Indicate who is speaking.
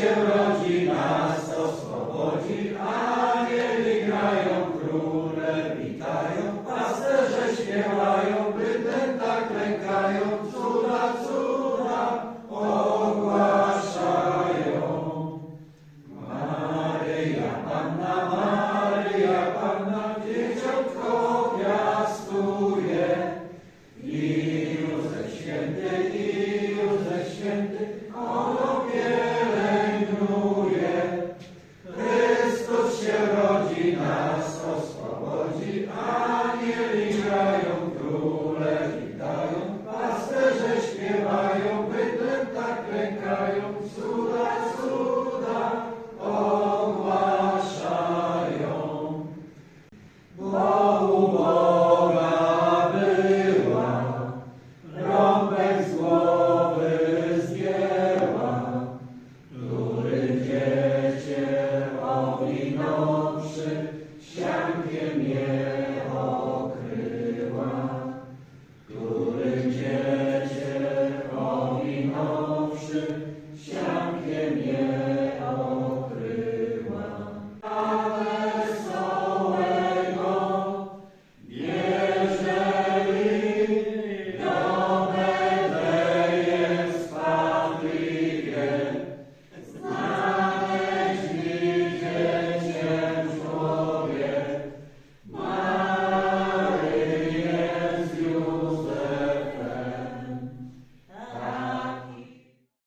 Speaker 1: się rodzi, nas oswobodzi, anieli grają, króle witają, pasterze śpiewają, bydlęta klękają, cuda, cuda ogłaszają. Maryja Panna, Maryja Panna, dzieciątko piastuje. I Józef Święty, i Józef Święty, ono Oh,